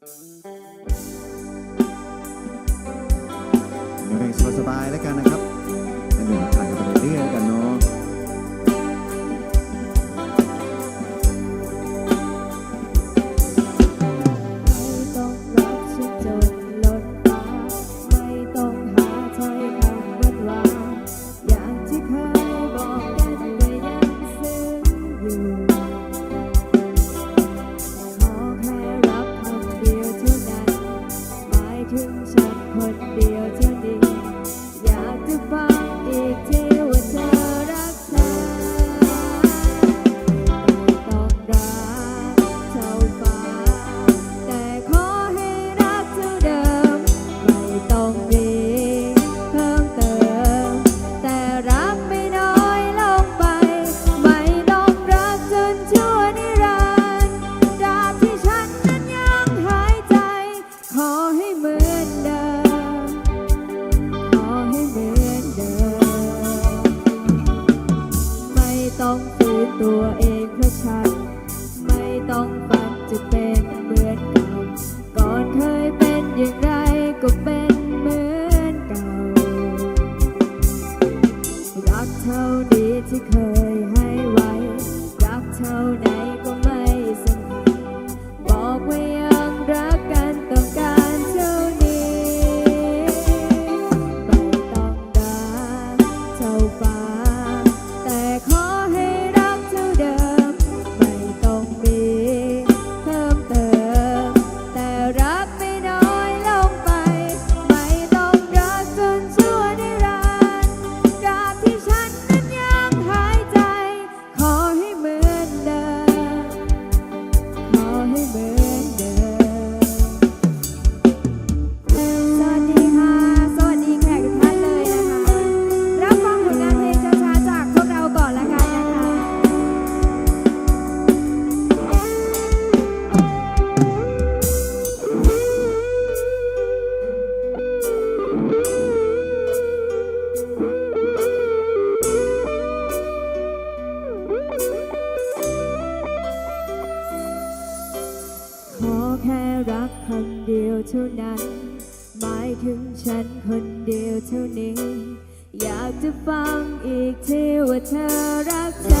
สบายๆแล้วกันนะครับ ต้องฝืนตัวเองเพราะฉัน ไม่ต้องฝันจะเป็นเหมือนเก่า ก่อนเคยเป็นอย่างไรก็เป็นเหมือนเก่า รักเท่านี้ที่เคย นเดียวเท่านั้น หมายถึงฉันคนเดียวเท่านี้ อยากจะฟังอีกทีว่าเธอรักฉัน